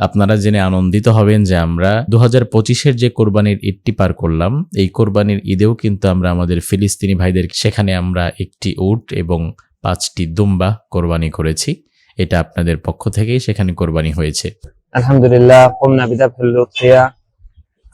আপনারা জেনে আনন্দিত হবেন যে আমরা দু হাজার পঁচিশের যে কোরবানির ঈদটি পার করলাম এই কোরবানির ঈদেও কিন্তু আমরা আমাদের ফিলিস্তিনি ভাইদের সেখানে আমরা একটি উট এবং পাঁচটি দুম্বা কোরবানি করেছি এটা আপনাদের পক্ষ থেকেই সেখানে কোরবানি হয়েছে الحمد لله قمنا بذبح الأضحية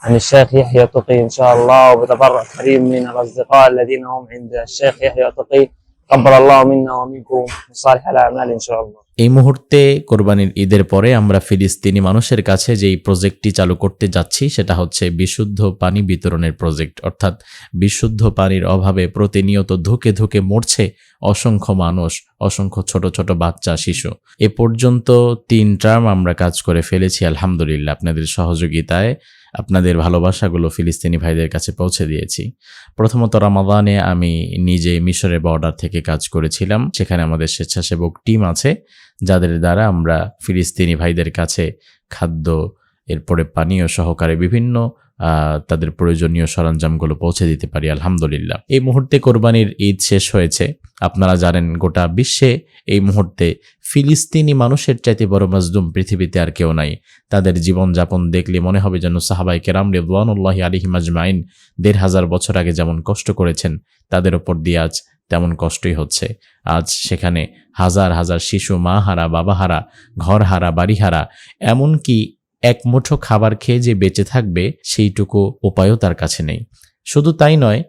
عن الشيخ يحيى تقي إن شاء الله وبتبرع كريم من الأصدقاء الذين هم عند الشيخ يحيى تقي قبل الله منا ومنكم صالح الأعمال إن شاء الله এই মুহূর্তে কোরবানির ঈদের পরে আমরা ফিলিস্তিনি মানুষের কাছে যেই প্রজেক্টটি চালু করতে যাচ্ছি, সেটা হচ্ছে বিশুদ্ধ পানি বিতরণের প্রজেক্ট। অর্থাৎ বিশুদ্ধ পানির অভাবে প্রতিনিয়ত ধুকে ধুকে মরছে অসংখ্য মানুষ। অসংখ্য ছোট ছোট বাচ্চা, শিশু। এ পর্যন্ত তিন টার্ম আমরা কাজ করে ফেলেছি, আলহামদুলিল্লাহ। আপনাদের সহযোগিতায় আপনাদের ভালোবাসাগুলো ফিলিস্তিনি ভাইদের কাছে পৌঁছে দিয়েছি। প্রথমত রামাদানে আমি নিজে মিশরের বর্ডার থেকে কাজ করেছিলাম। সেখানে আমাদের স্বেচ্ছাসেবক টিম আছে, যাদের দ্বারা আমরা ফিলিস্তিনি ভাইদের কাছে খাদ্য, এরপরে পানীয় সহকারে বিভিন্ন তাদের প্রয়োজনীয় সরঞ্জামগুলো পৌঁছে দিতে পারি, আলহামদুলিল্লাহ। এই মুহূর্তে কোরবানির ঈদ শেষ হয়েছে। আপনারা জানেন, গোটা বিশ্বে এই মুহূর্তে ফিলিস্তিনি মানুষের চাইতে বড় মাজদুম পৃথিবীতে আর কেউ নাই। তাদের জীবনযাপন দেখলে মনে হবে যেন সাহাবাই কেরাম রেদওয়ানুল্লাহি আলিহিম আজমাইন দেড় হাজার বছর আগে যেমন কষ্ট করেছেন, তাদের ওপর দিয়ে আজ তেমন কষ্টই হচ্ছে। আজ সেখানে হাজার হাজার শিশু, মা হারা, বাবা হারা, ঘর হারা, বাড়ি হারা, এমনকি এক মুঠো খাবার খেয়ে যে বেঁচে থাকবে, সেইটুকু উপায়ও তার কাছে নেই। শুধু তাই নয়,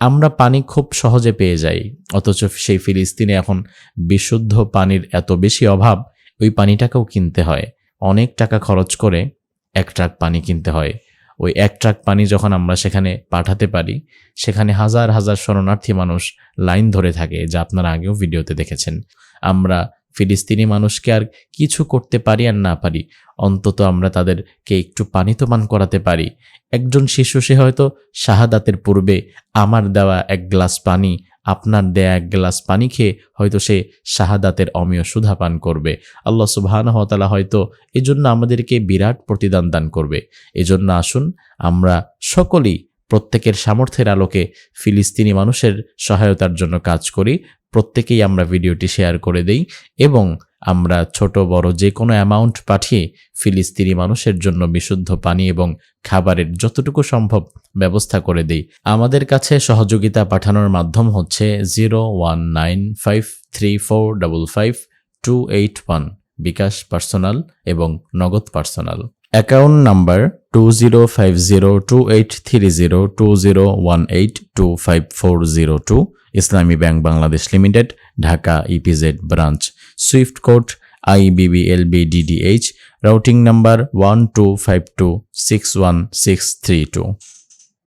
আমরা পানি খুব সহজে পেয়ে যাই, অথচ সেই ফিলিস্তিনে এখন বিশুদ্ধ পানির এত বেশি অভাব, ওই পানিটাকেও কিনতে হয়। অনেক টাকা খরচ করে এক ট্রাক পানি কিনতে হয়। ওই এক ট্রাক পানি যখন আমরা সেখানে পাঠাতে পারি, সেখানে হাজার হাজার শরণার্থী মানুষ লাইন ধরে থাকে, যা আপনারা আগেও ভিডিওতে দেখেছেন। আমরা ফিলিস্তিনি মানুষকে আর কিছু করতে পারি আর না পারি। অন্তত আমরা তাদেরকে একটু পানি তো পান করাতে পারি। একজন শিশু, সে হয়তো শাহাদাতের পূর্বে আমার দেওয়া এক গ্লাস পানি, আপনার দেয়া এক গ্লাস পানি খেয়ে হয়তো সে শাহাদাতের অমীয় সুধা পান করবে। আল্লাহ সুবাহানহতালা হয়তো এজন্য আমাদেরকে বিরাট প্রতিদান দান করবে। এজন্য আসুন, আমরা সকলেই প্রত্যেকের সামর্থ্যের আলোকে ফিলিস্তিনি মানুষের সহায়তার জন্য কাজ করি। প্রত্যেকেই আমরা ভিডিওটি শেয়ার করে দেই এবং আমরা ছোট, বড় যে কোনো অ্যামাউন্ট পাঠিয়ে ফিলিস্তিনি মানুষের জন্য বিশুদ্ধ পানি এবং খাবারের যতটুকু সম্ভব ব্যবস্থা করে দেই। আমাদের কাছে সহযোগিতা পাঠানোর মাধ্যম হচ্ছে zero one nine five three four double five two eight one bKash personal এবং Nagad personal. Account number two zero five zero two eight three zero two zero one eight two five four zero two Islami bank Bangladesh limited Dhaka EPZ branch swift code IBBLBDDH routing number one two five two six one six three two